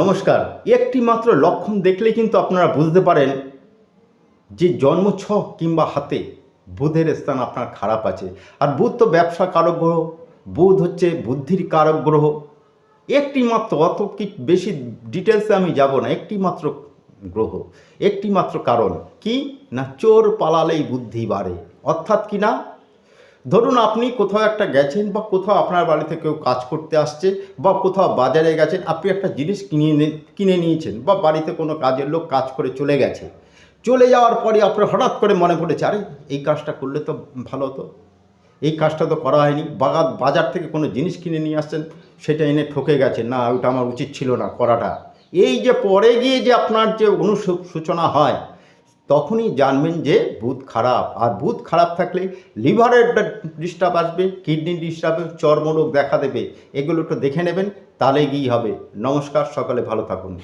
নমস্কার। একটি মাত্র লক্ষণ দেখলে কিন্তু আপনারা বুঝতে পারেন যে জন্মছক কিংবা হাতে বুধের স্থান আপনার খারাপ আছে। আর বুধ তো ব্যবসা কারক গ্রহ, বুধ হচ্ছে বুদ্ধির কারক গ্রহ। একটি মাত্র অত কি বেশি ডিটেলসে আমি যাব না একটি মাত্র গ্রহ একটি মাত্র কারণ কি? না চোর পালালেই বুদ্ধি বাড়ে। অর্থাৎ কি না? ধরুন আপনি কোথাও একটা গেছেন বা কোথাও আপনার বাড়িতে কেউ কাজ করতে আসছে বা কোথাও বাজারে গেছেন, আপনি একটা জিনিস কিনে কিনে নিয়েছেন বা বাড়িতে কোনো কাজের লোক কাজ করে চলে গেছে। চলে যাওয়ার পরে আপনার হঠাৎ করে মনে পড়েছে, আরে, এই কাজটা করলে তো ভালো হতো। এই কাজটা তো করা হয়নি। বাগান বাজার থেকে কোনো জিনিস কিনে নিয়ে আসছেন, সেটা এনে ঠকে গেছে। না ওটা আমার উচিত ছিল না করাটা। এই যে পরে গিয়ে যে আপনার যে অনুসূচনা হয় তখনই জানবেন যে বুধ খারাপ। আর বুধ খারাপ থাকলে লিভারের ডিস্টার্ব আসবে কিডনি ডিস্টার্ব, চর্মরোগ দেখা দেবে। এগুলো একটু দেখে নেবেন তাহলে গিয়ে হবে। নমস্কার, সকালে ভালো থাকুন।